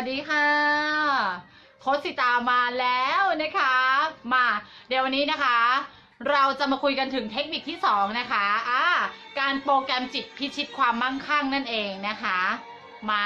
วัสดีค่ะ โคสิตามาแล้วนะคะ มาเดี๋ยววันนี้นะคะ เราจะมาคุยกันถึงเทคนิคที่ 2 นะคะอ่าการโปรแกรมจิตพิชิตความมั่งคั่งนั่นเองนะคะ มา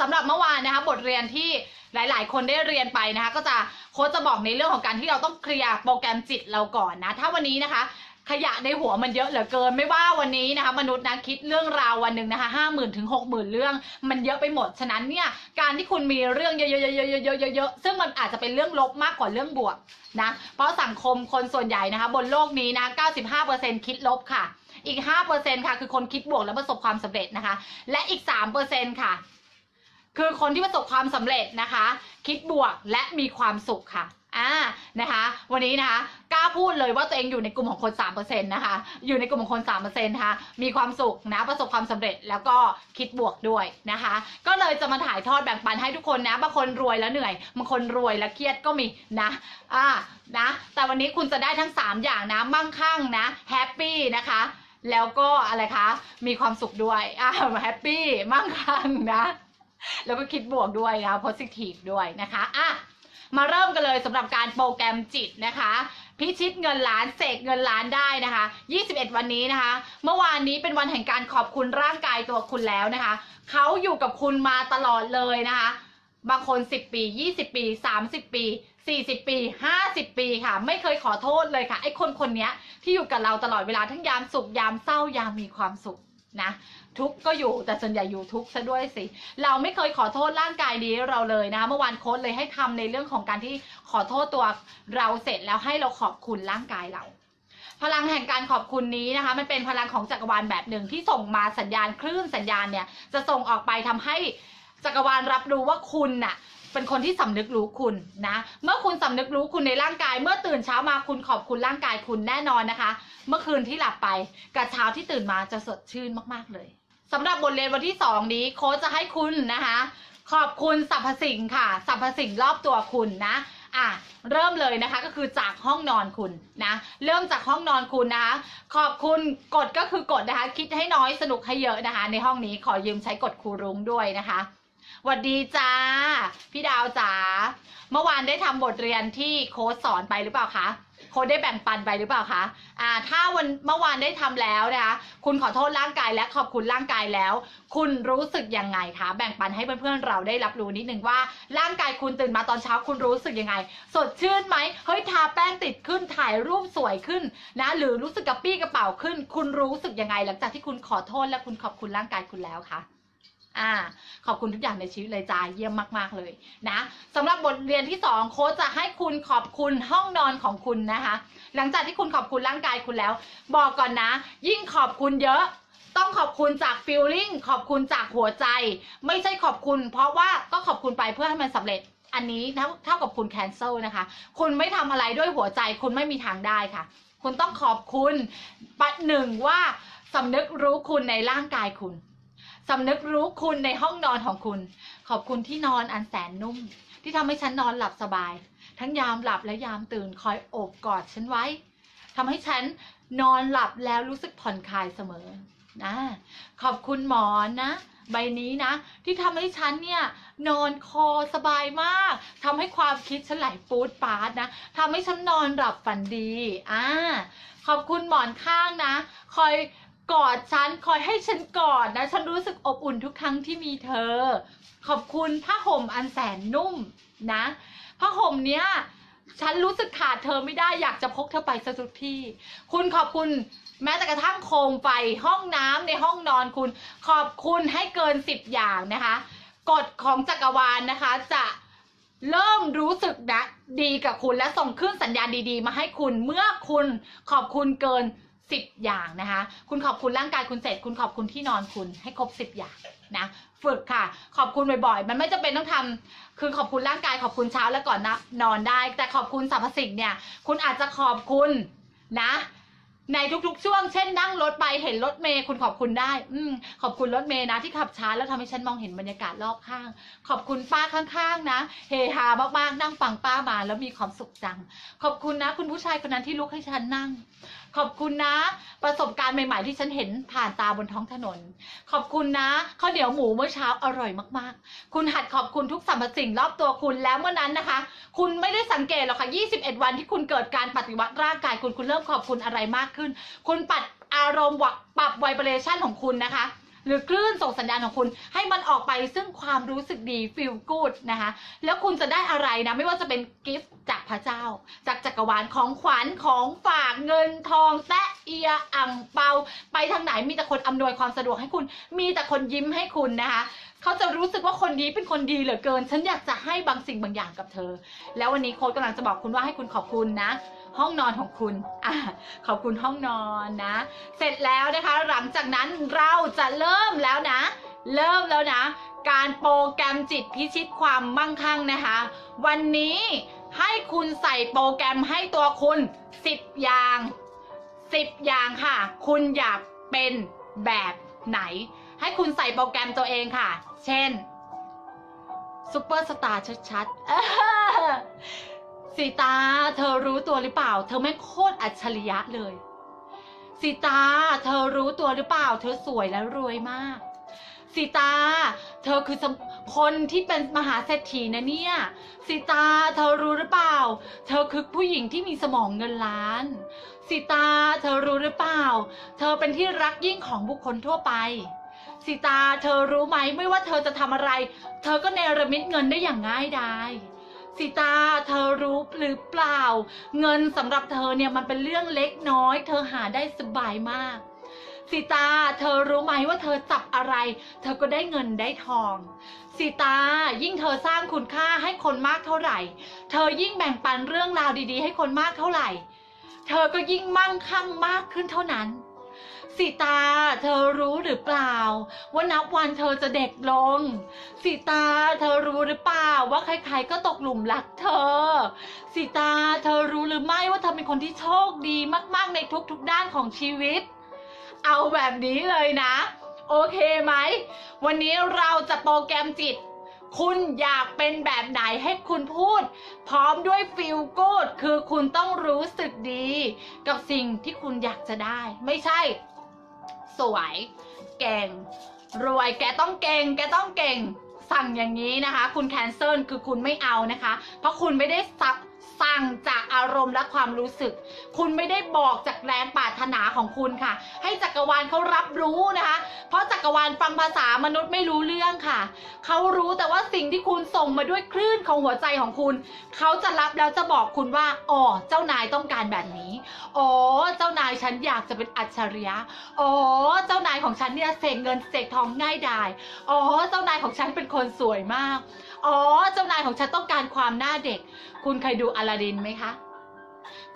สำหรับเมื่อวานนะคะ บทเรียนที่หลาย ๆ คนได้เรียนไปนะคะ ก็จะโค้ชจะบอกในเรื่องของการที่เราต้องเคลียร์โปรแกรมจิตเราก่อนนะ ถ้าวันนี้นะคะ ขยะในหัวมันเยอะเหลือเกิน ไม่ว่าวันนี้นะคะ มนุษย์นะคิดเรื่องราววันหนึ่งนะคะห้าหมื่นถึงหกหมื่นเรื่อง มันเยอะไปหมดฉะนั้นเนี่ยการที่คุณมีเรื่องเยอะๆๆๆๆๆซึ่งมันอาจจะเป็นเรื่องลบมากกว่าเรื่องบวกนะ เพราะสังคมคนส่วนใหญ่นะคะ บนโลกนี้นะ95%คิดลบค่ะ อีก 5%ค่ะ คือคนคิดบวกแล้วประสบความสำเร็จนะคะ และอีก 3%ค่ะ คือคนที่ประสบความสำเร็จนะคะ คิดบวกและมีความสุขค่ะ อ่านะคะวันนี้นะคะกล้าพูดเลยว่าตัวเองอยู่ในกลุ่มของคน 3%นะคะอยู่ในกลุ่มของคน3%นะคะมีความสุขนะประสบความสำเร็จแล้วก็คิดบวกด้วยนะคะ ก็เลยจะมาถ่ายทอดแบ่งปันให้ทุกคนนะบางคนรวยแล้วเหนื่อยบางคนรวยแล้วเครียดก็มีนะอ่านะแต่วันนี้คุณจะได้ทั้ง 3 อย่างนะมั่งคั่งนะแฮปปี้นะคะแล้วก็อะไรคะมีความสุขด้วยอ่าแฮปปี้มั่งคั่งนะแล้วก็คิดบวกด้วยนะคะ positive ด้วยนะคะอะ มาเริ่มกันเลยสำหรับการโปรแกรมจิตนะคะพิชิตเงินล้านเสกเงินล้านได้นะคะ 21 วันนี้นะคะ เมื่อวานนี้เป็นวันแห่งการขอบคุณร่างกายตัวคุณแล้วนะคะ เขาอยู่กับคุณมาตลอดเลยนะคะ บางคน 10 ปี 20 ปี 30 ปี 40 ปี 50 ปีค่ะ ไม่เคยขอโทษเลยค่ะ ไอ้คนคนนี้ที่อยู่กับเราตลอดเวลาทั้งยามสุขยามเศร้ายามมีความสุขนะ ทุกข์ก็อยู่ แต่ส่วนใหญ่อยู่ทุกข์ซะด้วยสิ เราไม่เคยขอโทษร่างกายนี้เราเลยนะคะเมื่อวานโค้ดเลยให้ทำในเรื่องของการที่ขอโทษตัวเราเสร็จแล้วให้เราขอบคุณร่างกายเรา พลังแห่งการขอบคุณนี้นะคะ มันเป็นพลังของจักรวาลแบบหนึ่งที่ส่งมาสัญญาณคลื่นสัญญาณเนี่ย จะส่งออกไปทำให้จักรวาลรับรู้ว่าคุณน่ะเป็นคนที่สำนึกรู้คุณนะ เมื่อคุณสำนึกรู้คุณในร่างกาย เมื่อตื่นเช้ามาคุณขอบคุณร่างกายคุณแน่นอนนะคะ เมื่อคืนที่หลับไปกับเช้าที่ตื่นมาจะสดชื่นมาก ๆเลย สำหรับบทเรียนวันที่สองนี้โค้ชจะให้คุณนะคะ ขอบคุณสรรพสิ่งค่ะสรรพสิ่งรอบตัวคุณนะอะเริ่มเลยนะคะก็คือจากห้องนอนคุณนะเริ่มจากห้องนอนคุณนะคะขอบคุณกดก็คือกดนะคะ คิดให้น้อยสนุกให้เยอะนะคะ ในห้องนี้ขอยืมใช้กดครูรุ้งด้วยนะคะหวัดดีจ้า พี่ดาวจ๋าเมื่อวานได้ทำบทเรียนที่โค้ชสอนไปหรือเปล่าคะ โค้ชได้แบ่งปันไปหรือเปล่าคะอ่าถ้าวันเมื่อวานได้ทำแล้วนะคะคุณขอโทษร่างกายและขอบคุณร่างกายแล้ว คุณรู้สึกยังไงคะแบ่งปันให้เพื่อนๆเราได้รับรู้นิดนึงว่า ร่างกายคุณตื่นมาตอนเช้าคุณรู้สึกยังไง สดชื่นไหมเฮ้ยทาแป้งติดขึ้นถ่ายรูปสวยขึ้นนะหรือรู้สึกกระปี้กระเป๋าขึ้น คุณรู้สึกยังไง หลังจากที่คุณขอโทษและคุณขอบคุณร่างกายคุณแล้วคะ อ่าขอบคุณทุกอย่างในชีวิตเลยจ้าเยี่ยมมาก ๆ เลยนะสำหรับบทเรียนที่สองโค้ชจะให้คุณขอบคุณห้องนอนของคุณนะคะ หลังจากที่คุณขอบคุณร่างกายคุณแล้ว บอกก่อนนะ ยิ่งขอบคุณเยอะต้องขอบคุณจากฟีลลิ่งขอบคุณจากหัวใจ ไม่ใช่ขอบคุณ เพราะว่าก็ขอบคุณไปเพื่อให้มันสำเร็จอันนี้เท่าเท่ากับคุณแคนเซิลนะคะ คุณไม่ทำอะไรด้วยหัวใจคุณไม่มีทางได้ค่ะ คุณต้องขอบคุณปัดหนึ่งว่าสำนึกรู้คุณในร่างกายคุณ สำนึกรู้คุณในห้องนอนของคุณ ขอบคุณที่นอนอันแสนนุ่ม ที่ทำให้ฉันนอนหลับสบาย ทั้งยามหลับและยามตื่นคอยโอบกอดฉันไว้ทำให้ฉันนอนหลับแล้วรู้สึกผ่อนคลายเสมอนะขอบคุณหมอนนะ ใบนี้นะ ที่ทำให้ฉันเนี่ยนอนคอสบายมากทำให้ความคิดฉันไหลปูดปาดนะทำให้ฉันนอนหลับฝันดีอ่าขอบคุณหมอนข้างนะ คอย กอดฉันคอยให้ฉันกอดนะ ฉันรู้สึกอบอุ่นทุกครั้งที่มีเธอ ขอบคุณผ้าห่มอันแสนนุ่มนะผ้าห่มเนี้ยฉันรู้สึกขาดเธอไม่ได้อยากจะพกเธอไปสักทุกที่ คุณขอบคุณแม้แต่กระทั่งโคมไฟห้องน้ำในห้องนอนคุณ ขอบคุณให้เกินสิบอย่างนะคะกฎของจักรวาลนะคะ จะเริ่มรู้สึกนะดีกับคุณและส่งขึ้นสัญญาณดี ๆ มาให้คุณ เมื่อคุณขอบคุณเกิน สิบอย่างนะคะ คุณขอบคุณร่างกายคุณเสร็จ คุณขอบคุณที่นอนคุณให้ครบสิบอย่างนะฝึกค่ะ ขอบคุณบ่อยๆ มันไม่จำเป็นต้องทำคือขอบคุณร่างกายขอบคุณเช้าและก่อนนะนอนได้ แต่ขอบคุณสรรพสิ่งเนี่ย คุณอาจจะขอบคุณนะ ในทุกๆ ช่วง เช่นนั่งรถไปเห็นรถเมย์คุณขอบคุณได้ อืมขอบคุณรถเมย์นะที่ขับช้าแล้วทำให้ฉันมองเห็นบรรยากาศรอบข้าง ขอบคุณป้าข้างๆ นะ เฮฮามากๆ นั่งฟังป้ามาแล้วมีความสุขจัง ขอบคุณนะ คุณผู้ชายคนนั้นที่ลุกให้ฉันนั่ง ขอบคุณนะ ประสบการณ์ใหม่ ๆ ที่ฉันเห็นผ่านตาบนท้องถนน ขอบคุณนะข้าวเหนียวหมูเมื่อเช้าอร่อยมากๆ คุณหัดขอบคุณทุกสรรพสิ่งรอบตัวคุณแล้วเมื่อนั้นนะคะ คุณไม่ได้สังเกตหรอกค่ะ 21 วันที่คุณเกิดการปฏิวัติร่างกายคุณคุณเริ่มขอบคุณอะไรมากขึ้น คุณปัดอารมณ์วะปรับไวเบรชันของคุณนะคะ หรือคลื่นส่งสัญญาณของคุณ ให้มันออกไปซึ่งความรู้สึกดี feel good นะคะแล้วคุณจะได้อะไรนะ ไม่ว่าจะเป็นกิฟต์จากพระเจ้า จากจักรวาลของขวัญของฝากเงินทองแตะเอียอ่างเปา ไปทางไหนมีแต่คนอำนวยความสะดวกให้คุณ มีแต่คนยิ้มให้คุณนะคะเขาจะรู้สึกว่าคนนี้เป็นคนดีเหลือเกิน ฉันอยากจะให้บางสิ่งบางอย่างกับเธอ แล้ววันนี้โค้ดกำลังจะบอกคุณว่าให้คุณขอบคุณนะ ห้องนอนของคุณอขอบคุณห้องนอนนะ เสร็จแล้วนะคะ หลังจากนั้นเราจะเริ่มแล้วนะ เริ่มแล้วนะ การโปรแกรมจิตพิชิตความมั่งคั่งนะคะ วันนี้ให้คุณใส่โปรแกรมให้ตัวคุณ 10 อย่าง 10 อย่างค่ะ คุณอยากเป็นแบบไหน ให้คุณใส่โปรแกรมตัวเองค่ะ เช่นซูเปอร์สตาร์ชัดๆ สีตาเธอรู้ตัวหรือเปล่า เธอแม่งโคตรอัจฉริยะเลยสีตาเธอรู้ตัวหรือเปล่า เธอสวยและรวยมากสีตา เธอคือคนที่เป็นมหาเศรษฐีนะเนี่ยสีตา เธอรู้หรือเปล่า เธอคือผู้หญิงที่มีสมองเงินล้านสีตา เธอรู้หรือเปล่า เธอเป็นที่รักยิ่งของบุคคลทั่วไปสีตา เธอรู้ไหมไม่ว่าเธอจะทำอะไร เธอก็เนรมิตเงินได้อย่างง่ายดาย สีตาเธอรู้หรือเปล่า เงินสำหรับเธอเนี่ยมันเป็นเรื่องเล็กน้อย เธอหาได้สบายมากสีตา เธอรู้ไหมว่าเธอจับอะไร เธอก็ได้เงินได้ทองสีตา ยิ่งเธอสร้างคุณค่าให้คนมากเท่าไหร่ เธอยิ่งแบ่งปันเรื่องราวดีๆ ให้คนมากเท่าไหร่ เธอก็ยิ่งมั่งคั่งมากขึ้นเท่านั้น สีตา เธอรู้หรือเปล่า ว่านับวันเธอจะเด็กลงสีตา เธอรู้หรือเปล่า ว่าใครๆก็ตกหลุมรักเธอสีตา เธอรู้หรือไม่ว่าเธอเป็นคนที่โชคดีมากๆในทุกๆด้านของชีวิต เอาแบบนี้เลยนะ โอเคไหม วันนี้เราจะโปรแกรมจิตคุณอยากเป็นแบบไหนให้คุณพูด พร้อมด้วยฟิลกูดคือคุณต้องรู้สึกดี กับสิ่งที่คุณอยากจะได้ ไม่ใช่ สวย เก่ง รวยแกต้องเก่ง แกต้องเก่ง สั่งอย่างนี้นะคะ คุณแคนเซิลคือคุณไม่เอานะคะ เพราะคุณไม่ได้สับ สั่งจากอารมณ์และความรู้สึก คุณไม่ได้บอกจากแรงปรารถนาของคุณค่ะ ให้จักรวาลเขารับรู้นะคะ เพราะจักรวาลฟังภาษามนุษย์ไม่รู้เรื่องค่ะ เขารู้แต่ว่าสิ่งที่คุณส่งมาด้วยคลื่นของหัวใจของคุณ เขาจะรับแล้วจะบอกคุณว่า อ๋อ เจ้านายต้องการแบบนี้ อ๋อ เจ้านายฉันอยากจะเป็นอัจฉริยะ อ๋อ เจ้านายของฉันเนี่ยเสกเงินเสกทองง่ายดาย อ๋อ เจ้านายของฉันเป็นคนสวยมาก อ๋อ เจ้านายของฉันต้องการความหน้าเด็ก คุณเคยดูอลาดินไหมคะ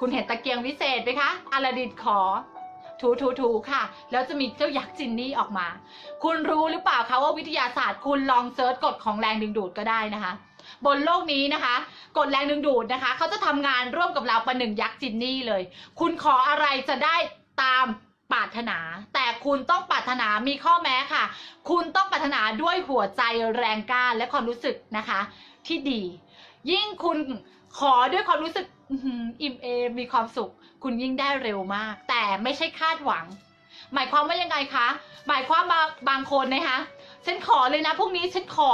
คุณเห็นตะเกียงวิเศษไหมคะอลาดินขอ ถูถูถูค่ะ แล้วจะมีเจ้ายักษ์จินนี่ออกมา คุณรู้หรือเปล่าคะว่าวิทยาศาสตร์ คุณลองเซิร์ชกฎของแรงดึงดูดก็ได้นะคะ บนโลกนี้นะคะกฎแรงดึงดูดนะคะ เขาจะทำงานร่วมกับเราประหนึ่งยักษ์จินนี่เลย คุณขออะไรจะได้ตามปรารถนา แต่คุณต้องปรารถนามีข้อแม้ค่ะ คุณต้องปรารถนาด้วยหัวใจแรงกล้าและความรู้สึกนะคะ ที่ดี ยิ่งคุณขอด้วยความรู้สึกอิ่มเอมมีความสุข คุณยิ่งได้เร็วมาก แต่ไม่ใช่คาดหวัง หมายความว่ายังไงคะหมายความบางบางคนนะคะฉันขอเลยนะพรุ่งนี้ฉันขอ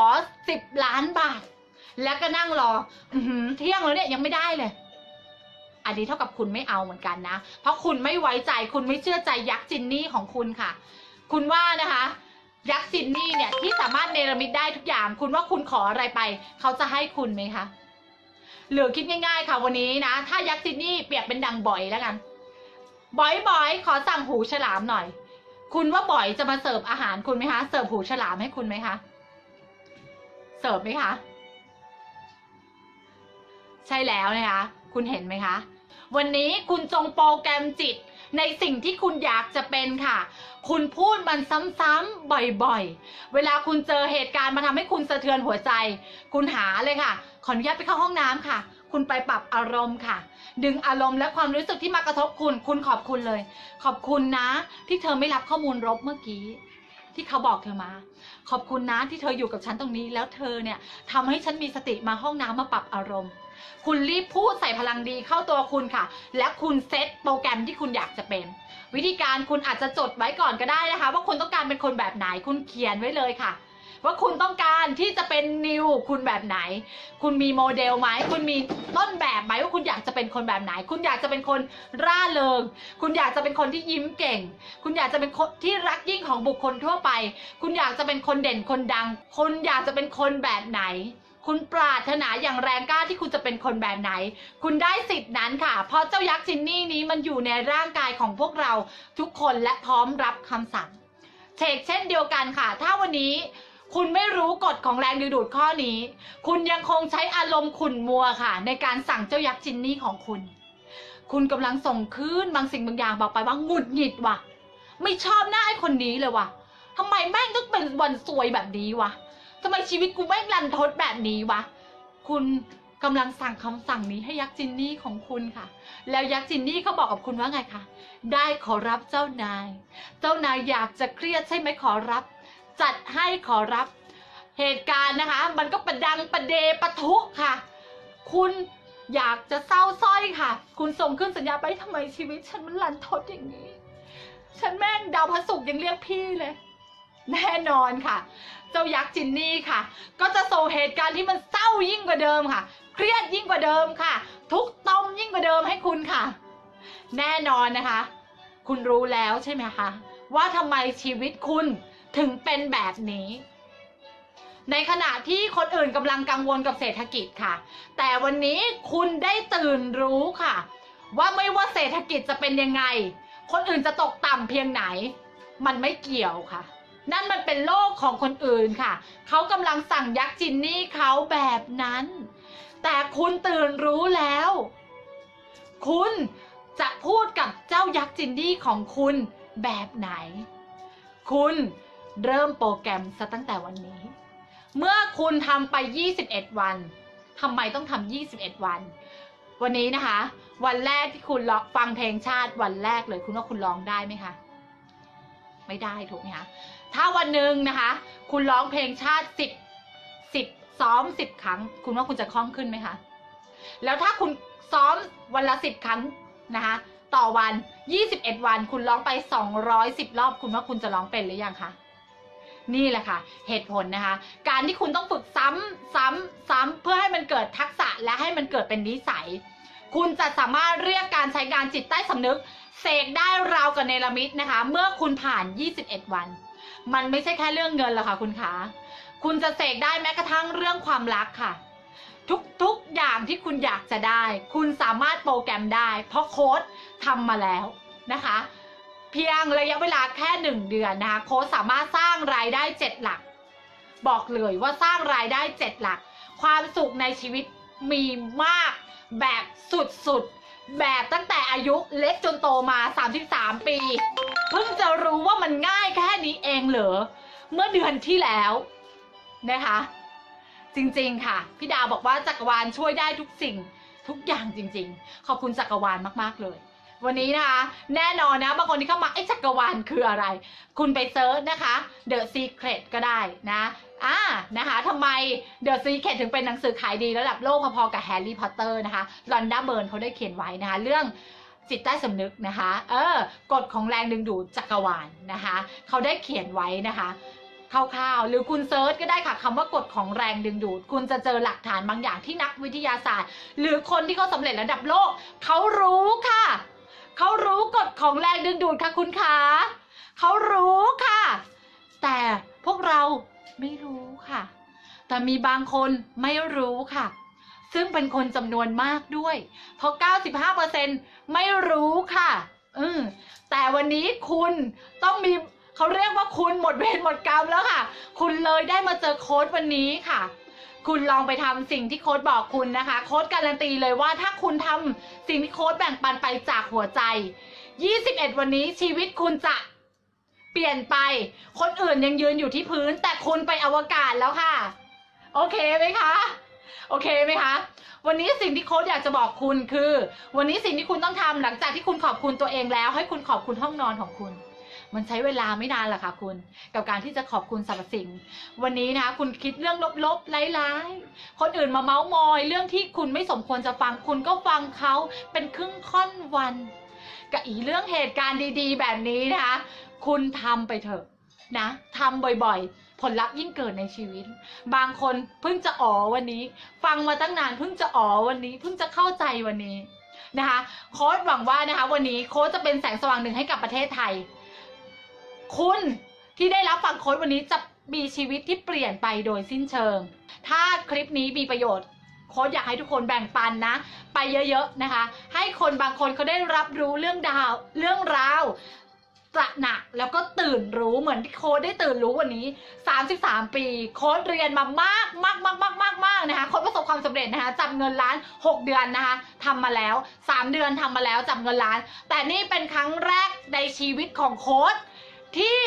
สิบล้านบาท แล้วก็นั่งรออเที่ยงแล้วเนี่ยยังไม่ได้เลย อันนี้เท่ากับคุณไม่เอาเหมือนกันนะ เพราะคุณไม่ไว้ใจคุณไม่เชื่อใจยักษ์จินนี่ของคุณค่ะ คุณว่านะคะ ยักษ์จินนี่เนี่ยที่สามารถเนรมิตได้ทุกอย่าง คุณว่าคุณขออะไรไป เขาจะให้คุณไหมคะหรือคิดง่ายๆค่ะวันนี้นะ ถ้ายักษ์จินนี่เปรียบเป็นดังบ่อยแล้วกันบ่อยบ่อยขอสั่งหูฉลามหน่อย คุณว่าบ่อยจะมาเสิร์ฟอาหารคุณไหมคะเสิร์ฟหูฉลามให้คุณไหมคะเสิร์ฟไหมคะใช่แล้วนะคะคุณเห็นไหมคะ วันนี้คุณจงโปรแกรมจิต ในสิ่งที่คุณอยากจะเป็นค่ะ คุณพูดมันซ้ำๆบ่อยๆ เวลาคุณเจอเหตุการณ์มาทำให้คุณสะเทือนหัวใจ คุณหาเลยค่ะ ขออนุญาตไปเข้าห้องน้ำค่ะ คุณไปปรับอารมณ์ค่ะ ดึงอารมณ์และความรู้สึกที่มากระทบคุณ คุณขอบคุณเลย ขอบคุณนะ ที่เธอไม่รับข้อมูลรบเมื่อกี้ ที่เขาบอกเธอมา ขอบคุณนะที่เธออยู่กับฉันตรงนี้ แล้วเธอเนี่ยทำให้ฉันมีสติมาห้องน้ำมาปรับอารมณ์ คุณรีบพูดใส่พลังดีเข้าตัวคุณค่ะ และคุณเซตโปรแกรมที่คุณอยากจะเป็น วิธีการคุณอาจจะจดไว้ก่อนก็ได้นะคะ ว่าคุณต้องการเป็นคนแบบไหนคุณเขียนไว้เลยค่ะ ว่าคุณต้องการที่จะเป็นนิวคุณแบบไหน คุณมีโมเดลไหม คุณมีต้นแบบไหมว่าคุณอยากจะเป็นคนแบบไหน คุณอยากจะเป็นคนร่าเริง คุณอยากจะเป็นคนที่ยิ้มเก่ง คุณอยากจะเป็นคนที่รักยิ่งของบุคคลทั่วไป คุณอยากจะเป็นคนเด่นคนดัง คุณอยากจะเป็นคนแบบไหนคุณปรารถนาอย่างแรงกล้าที่คุณจะเป็นคนแบบไหน คุณได้สิทธินั้นค่ะ เพราะเจ้ายักษ์จินนี่นี้มันอยู่ในร่างกายของพวกเราทุกคนและพร้อมรับคำสั่งเชกเช่นเดียวกันค่ะ ถ้าวันนี้ คุณไม่รู้กฎของแรงดึงดูดข้อนี้ คุณยังคงใช้อารมณ์ขุ่นมัวค่ะ ในการสั่งเจ้ายักษ์จินนี่ของคุณ คุณกำลังส่งคลื่นบางสิ่งบางอย่างบอกไปว่าหงุดหงิดว่ะ ไม่ชอบหน้าไอ้คนนี้เลยว่ะทำไมแม่งต้องเป็นวันซวยแบบนี้วะทำไมชีวิตกูแม่งรันทดแบบนี้วะ คุณกำลังสั่งคำสั่งนี้ให้ยักษ์จินนี่ของคุณค่ะ แล้วยักษ์จินนี่เขาบอกกับคุณว่าไงคะ ได้ขอรับเจ้านาย เจ้านายอยากจะเครียดใช่ไหมขอรับ จัดให้ขอรับ เหตุการณ์นะคะ มันก็ประดังประเดประทุค่ะ คุณอยากจะเศร้าสร้อยค่ะ คุณส่งขึ้นสัญญาไปทำไมชีวิต ฉันมันลันทดอย่างนี้ ฉันแม่งดาวพระศุกร์ยังเรียกพี่เลย แน่นอนค่ะ เจ้ายักษ์จินนี่ค่ะ ก็จะส่งเหตุการณ์ที่มันเศร้ายิ่งกว่าเดิมค่ะ เครียดยิ่งกว่าเดิมค่ะ ทุกต้มยิ่งกว่าเดิมให้คุณค่ะ แน่นอนนะคะ คุณรู้แล้วใช่ไหมคะว่าทำไมชีวิตคุณ ถึงเป็นแบบนี้ ในขณะที่คนอื่นกำลังกังวลกับเศรษฐกิจค่ะ แต่วันนี้คุณได้ตื่นรู้ค่ะ ว่าไม่ว่าเศรษฐกิจจะเป็นยังไง คนอื่นจะตกต่ำเพียงไหน มันไม่เกี่ยวค่ะ นั่นมันเป็นโลกของคนอื่นค่ะ เขากำลังสั่งยักษ์จินนี่เขาแบบนั้น แต่คุณตื่นรู้แล้ว คุณจะพูดกับเจ้ายักษ์จินนี่ของคุณแบบไหน คุณ เริ่มโปรแกรมซะตั้งแต่วันนี้ เมื่อคุณทำไป 21 วันทำไมต้องทำ21 วัน วันนี้นะคะ วันแรกที่คุณฟังเพลงชาติวันแรกเลยคุณว่าคุณร้องได้ไหมคะไม่ได้ถูกไหมคะถ้าวันหนึ่งนะคะ คุณร้องเพลงชาติสิบสิบซ้อมสิบครั้ง คุณว่าคุณจะคล่องขึ้นไหมคะแล้วถ้าคุณซ้อมวันละสิบครั้งนะคะต่อวันยี่สิบเอ็ดวัน คุณร้องไปสองร้อยสิบรอบ คุณว่าคุณจะร้องเป็นหรือยังคะ นี่แหละค่ะ เหตุผลนะคะ การที่คุณต้องฝึกซ้ำซ้ำซ้ำเพื่อให้มันเกิดทักษะและให้มันเกิดเป็นนิสัย คุณจะสามารถเรียกการใช้งานจิตใต้สำนึกเสกได้ราวกับเนรมิตนะคะ เมื่อคุณผ่าน 21 วัน มันไม่ใช่แค่เรื่องเงินหรอกค่ะคุณคะคุณจะเสกได้แม้กระทั่งเรื่องความรักค่ะ ทุกๆอย่างที่คุณอยากจะได้ คุณสามารถโปรแกรมได้ เพราะโค้ดทำมาแล้วนะคะ เพียงระยะเวลาแค่หนึ่งเดือนนะคะโค้ดสามารถสร้างรายได้เจ็ดหลัก บอกเลยว่าสร้างรายได้เจ็ดหลัก ความสุขในชีวิตมีมากแบบสุดๆ แบบตั้งแต่อายุเล็กจนโตมา 33 ปี เพิ่งจะรู้ว่ามันง่ายแค่นี้เองเหรอ เมื่อเดือนที่แล้วนะคะ จริงๆค่ะ พี่ดาวบอกว่าจักรวาลช่วยได้ทุกสิ่งทุกอย่างจริงๆ ขอบคุณจักรวาลมากๆเลย วันนี้นะคะแน่นอนนะบางคนที่เข้ามาไอ้จักรวาลคืออะไร คุณไปเซิร์ชนะคะ The Secret ก็ได้นะอ่านะคะทำไม The Secret ถึงเป็นหนังสือขายดีระดับโลกพอๆกับแฮร์รี่พอตเตอร์นะคะลอนดาเบิร์นเขาได้เขียนไว้นะคะเรื่องจิตใต้สำนึกนะคะ เออกฎของแรงดึงดูดจักรวาลนะคะ เขาได้เขียนไว้นะคะคร่าวๆ หรือคุณเซิร์ชก็ได้ค่ะคำว่ากฎของแรงดึงดูด คุณจะเจอหลักฐานบางอย่างที่นักวิทยาศาสตร์ หรือคนที่เขาสำเร็จระดับโลก เขารู้ค่ะ เขารู้กฎของแรงดึงดูดค่ะคุณคะเขารู้ค่ะ แต่พวกเราไม่รู้ค่ะ แต่มีบางคนไม่รู้ค่ะ ซึ่งเป็นคนจำนวนมากด้วย เพราะ 95%ไม่รู้ค่ะอืมแต่วันนี้คุณต้องมีเขาเรียกว่าคุณหมดเวรหมดกรรมแล้วค่ะ คุณเลยได้มาเจอโค้ดวันนี้ค่ะ คุณลองไปทำสิ่งที่โค้ดบอกคุณนะคะ โค้ดการันตีเลยว่าถ้าคุณทำสิ่งที่โค้ดแบ่งปันไปจากหัวใจ 21 วันนี้ชีวิตคุณจะเปลี่ยนไป คนอื่นยังยืนอยู่ที่พื้น แต่คุณไปอวกาศแล้วค่ะ โอเคไหมคะ โอเคไหมคะ วันนี้สิ่งที่โค้ดอยากจะบอกคุณคือ วันนี้สิ่งที่คุณต้องทำหลังจากที่คุณขอบคุณตัวเองแล้ว ให้คุณขอบคุณห้องนอนของคุณ มันใช้เวลาไม่นานหรอกค่ะคุณ กับการที่จะขอบคุณสรรพสิ่ง วันนี้นะคะคุณคิดเรื่องลบๆร้ายๆ คนอื่นมาเมาส์มอย เรื่องที่คุณไม่สมควรจะฟังคุณก็ฟังเขาเป็นครึ่งค่อนวันกับอีเรื่องเหตุการณ์ดีๆ แบบนี้นะคะคุณทำไปเถอะนะทำบ่อยๆ ผลลัพธ์ยิ่งเกิดในชีวิต บางคนเพิ่งจะอ๋อวันนี้ ฟังมาตั้งนานเพิ่งจะอ๋อวันนี้ เพิ่งจะเข้าใจวันนี้นะคะ โค้ดหวังว่านะคะ วันนี้โค้ดจะเป็นแสงสว่างหนึ่งให้กับประเทศไทย คุณที่ได้รับฟังโค้ดวันนี้จะมีชีวิตที่เปลี่ยนไปโดยสิ้นเชิง ถ้าคลิปนี้มีประโยชน์โค้ดอยากให้ทุกคนแบ่งปันนะ ไปเยอะๆนะคะ ให้คนบางคนเขาได้รับรู้เรื่องดาว เรื่องราวตระหนักแล้วก็ตื่นรู้เหมือนที่โค้ดได้ตื่นรู้วันนี้ 33 ปี โค้ดเรียนมามากมากมากมากมากมากนะคะโค้ดประสบความสำเร็จนะคะจับเงินล้าน 6 เดือนนะคะทำมาแล้ว 3 เดือนทำมาแล้วจับเงินล้าน แต่นี่เป็นครั้งแรกในชีวิตของโค้ด ที่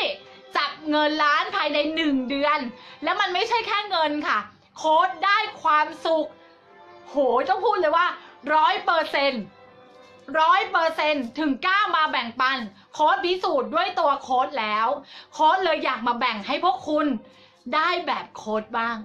จับเงินล้านภายใน 1 เดือน แล้วมันไม่ใช่แค่เงินค่ะ โค้ดได้ความสุข โหต้องพูดเลยว่าร้อยเปอร์เซ็นต์ร้อยเปอร์เซ็นถึงกล้ามาแบ่งปัน โค้ดพิสูจน์ด้วยตัวโค้ดแล้ว โค้ดเลยอยากมาแบ่งให้พวกคุณได้แบบโค้ดบ้าง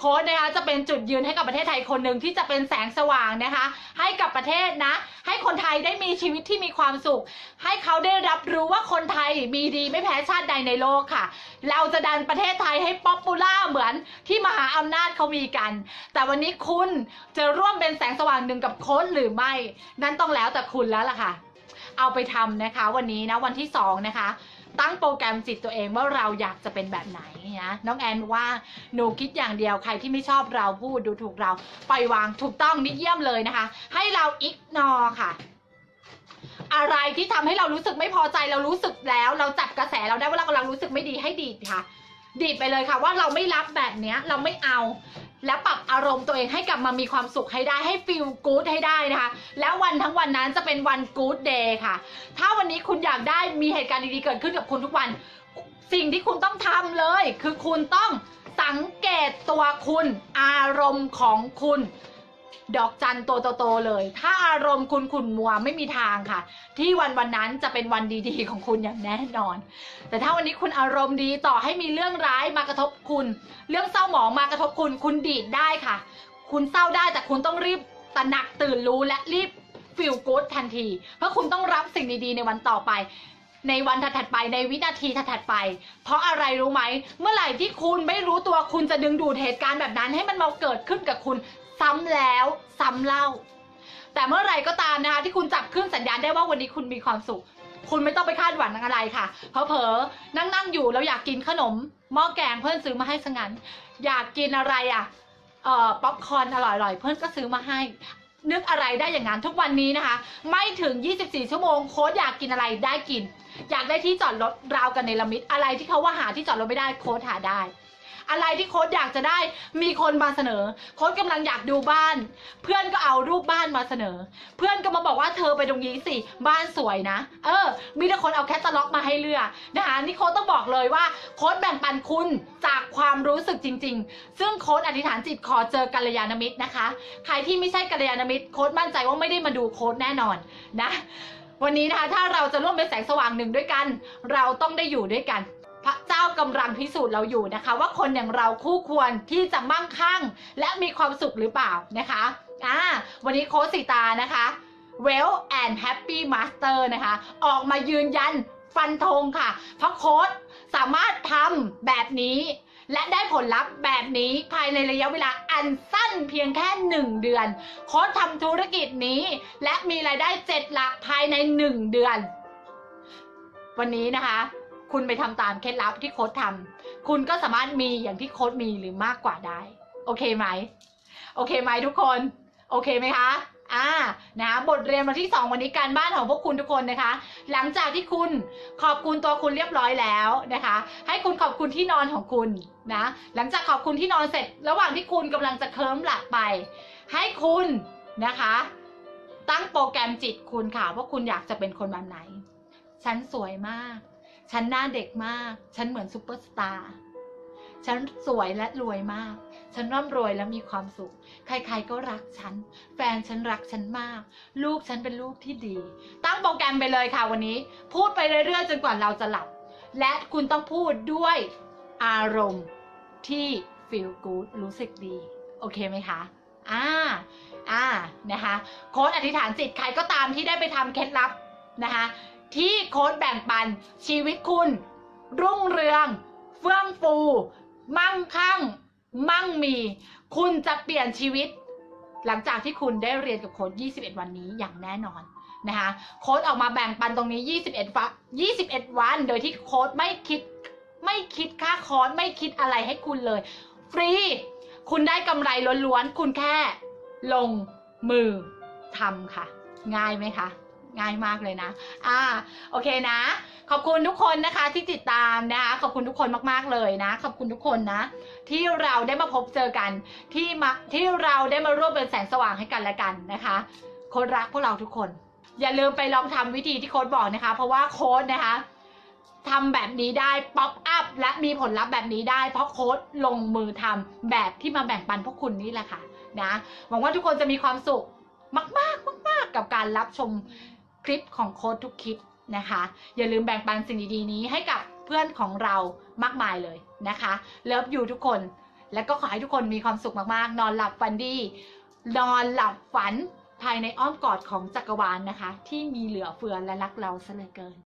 โค้ดนะคะจะเป็นจุดยืนให้กับประเทศไทยคนหนึ่งที่จะเป็นแสงสว่างนะคะ ให้กับประเทศนะ ให้คนไทยได้มีชีวิตที่มีความสุข ให้เขาได้รับรู้ว่าคนไทยมีดีไม่แพ้ชาติใดในโลกค่ะ เราจะดันประเทศไทยให้ป๊อปปูล่าเหมือนที่มหาอำนาจเขามีกัน แต่วันนี้คุณจะร่วมเป็นแสงสว่างหนึ่งกับโค้ดหรือไม่ นั่นต้องแล้วแต่คุณแล้วล่ะค่ะ เอาไปทำนะคะ วันนี้นะวันที่สองนะคะ ตั้งโปรแกรมจิตตัวเองว่าเราอยากจะเป็นแบบไหนนะน้องแอนว่าหนูคิดอย่างเดียวใครที่ไม่ชอบเราพูดดูถูกเราปล่อยวางถูกต้องนิเยี่ยมเลยนะคะ ให้เราอิกนอค่ะอะไรที่ทำให้เรารู้สึกไม่พอใจเรารู้สึกแล้ว เราจับกระแสเราได้ว่าเรากำลังรู้สึกไม่ดีให้ดีดค่ะ ดีดไปเลยค่ะ ว่าเราไม่รับแบบเนี้ย เราไม่เอา และปรับอารมณ์ตัวเองให้กลับมามีความสุขให้ได้ให้ฟีลกู๊ดให้ได้นะคะ แล้ววันทั้งวันนั้นจะเป็นวันกู๊ดเดย์ค่ะ ถ้าวันนี้คุณอยากได้มีเหตุการณ์ดีๆเกิดขึ้นกับคุณทุกวัน สิ่งที่คุณต้องทำเลย คือคุณต้องสังเกตตัวคุณ อารมณ์ของคุณ ดอกจันตัวโตๆเลย ถ้าอารมณ์คุณขุ่นมัวไม่มีทางค่ะ ที่วันวันนั้นจะเป็นวันดีๆของคุณอย่างแน่นอน แต่ถ้าวันนี้คุณอารมณ์ดีต่อให้มีเรื่องร้ายมากระทบคุณ เรื่องเศร้าหมองมากระทบคุณ คุณดีดได้ค่ะ คุณเศร้าได้แต่คุณต้องรีบตระหนักตื่นรู้และรีบฟิลกู๊ดทันที เพราะคุณต้องรับสิ่งดีๆ ในวันต่อไป ในวันถัดๆไปในวินาทีถัดๆไป เพราะอะไรรู้ไหม เมื่อไหร่ที่คุณไม่รู้ตัวคุณจะดึงดูดเหตุการณ์แบบนั้นให้มันมาเกิดขึ้นกับคุณ ซ้ำแล้วซ้ำเล่า แต่เมื่อไหร่ก็ตามนะคะ ที่คุณจับเครื่องสัญญาณได้ว่าวันนี้คุณมีความสุข คุณไม่ต้องไปคาดหวังอะไรค่ะเพอเพอนั่งนั่งๆอยู่แล้วอยากกินขนมหม้อแกงเพื่อนซื้อมาให้สงั้น อยากกินอะไรอะเอ่อป๊อปคอร์นอร่อยๆ เพื่อนก็ซื้อมาให้ นึกอะไรได้อย่างนั้นทุกวันนี้นะคะ ไม่ถึง 24 ชั่วโมงโค้ดอยากกินอะไรได้กิน อยากได้ที่จอดรถราวกันในละมิดอะไรที่เขาว่าหาที่จอดรถไม่ได้โค้ดหาได้ อะไรที่โค้ดอยากจะได้มีคนมาเสนอ โค้ดกำลังอยากดูบ้าน เพื่อนก็เอารูปบ้านมาเสนอ เพื่อนก็มาบอกว่าเธอไปตรงนี้สิบ้านสวยนะ เออ มีแต่คนเอาแคตตาล็อกมาให้เลือกนะคะนี่โค้ดต้องบอกเลยว่าโค้ดแบ่งปันคุณจากความรู้สึกจริง ๆ ซึ่งโค้ดอธิษฐานจิตขอเจอกัลยาณมิตรนะคะ ใครที่ไม่ใช่กัลยาณมิตรโค้ดมั่นใจว่าไม่ได้มาดูโค้ดแน่นอนนะวันนี้นะคะถ้าเราจะร่วมเป็นแสงสว่างหนึ่งด้วยกัน เราต้องได้อยู่ด้วยกัน พระเจ้ากำลังพิสูจน์เราอยู่นะคะ ว่าคนอย่างเราคู่ควรที่จะมั่งคั่ง และมีความสุขหรือเปล่านะคะอ่าวันนี้โค้ชสีตานะคะ Well and Happy Master นะคะ ออกมายืนยันฟันธงค่ะ เพราะโค้ชสามารถทำแบบนี้ และได้ผลลัพธ์แบบนี้ภายในระยะเวลาอันสั้นเพียงแค่ 1 เดือน โค้ชทำธุรกิจนี้ และมีรายได้ 7 หลักภายใน 1 เดือน วันนี้นะคะ คุณไปทำตามเคล็ดลับที่โค้ชทำคุณก็สามารถมีอย่างที่โค้ชมีหรือมากกว่าได้ โอเคไหม โอเคไหมทุกคน โอเคไหมคะอ่านะบทเรียนวันที่ 2 วันนี้การบ้านของพวกคุณทุกคนนะคะ หลังจากที่คุณขอบคุณตัวคุณเรียบร้อยแล้วนะคะ ให้คุณขอบคุณที่นอนของคุณนะ หลังจากขอบคุณที่นอนเสร็จ ระหว่างที่คุณกำลังจะเคลิ้มหลับไป ให้คุณนะคะ ตั้งโปรแกรมจิตคุณค่ะว่าคุณอยากจะเป็นคนแบบไหน ฉันสวยมาก ฉันหน้าเด็กมาก ฉันเหมือนซูเปอร์สตาร์ ฉันสวยและรวยมาก ฉันร่ำรวยและมีความสุข ใครๆก็รักฉัน แฟนฉันรักฉันมาก ลูกฉันเป็นลูกที่ดี ตั้งโปรแกรมไปเลยค่ะวันนี้ พูดไปเรื่อยๆจนกว่าเราจะหลับ และคุณต้องพูดด้วยอารมณ์ที่ feel good รู้สึกดี โอเคไหมคะ อ่า อ่า นะคะ โค้ดอธิษฐานจิตใครก็ตามที่ได้ไปทำเคล็ดลับนะคะ ที่โค้ดแบ่งปัน ชีวิตคุณ รุ่งเรือง เฟื่องฟู มั่งคั่ง มั่งมี คุณจะเปลี่ยนชีวิต หลังจากที่คุณได้เรียนกับโค้ด21 วันนี้อย่างแน่นอนนะคะโค้ดออกมาแบ่งปันตรงนี้ 21ฟั21 วัน โดยที่โค้ดไม่คิดไม่คิดค่าคอร์สไม่คิดอะไรให้คุณเลย ฟรี คุณได้กำไรล้วนๆ คุณแค่ลงมือทำค่ะ ง่ายไหมคะ ง่ายมากเลยนะ อ่า โอเคนะ ขอบคุณทุกคนนะคะที่ติดตามนะคะ ขอบคุณทุกคนมากๆเลยนะ ขอบคุณทุกคนนะ ที่เราได้มาพบเจอกัน ที่มาที่เราได้มาร่วมเป็นแสงสว่างให้กันและกันนะคะ โค้ดรักพวกเราทุกคน อย่าลืมไปลองทำวิธีที่โค้ดบอกนะคะ เพราะว่าโค้ดนะคะทำแบบนี้ได้ป๊อปอัพและมีผลลัพธ์แบบนี้ได้ เพราะโค้ดลงมือทำแบบที่มาแบ่งปันพวกคุณนี่แหละค่ะนะหวังว่าทุกคนจะมีความสุขมาก ๆ มาก ๆ กับการรับชม คลิปของโค้ดทุกคลิปนะคะ อย่าลืมแบ่งปันสิ่งดีๆนี้ให้กับเพื่อนของเรามากมายเลยนะคะเลิฟอยู่ทุกคน และก็ขอให้ทุกคนมีความสุขมากๆ นอนหลับฝันดี นอนหลับฝันภายในอ้อมกอดของจักรวาลนะคะ ที่มีเหลือเฟือและรักเราเสลอเกิน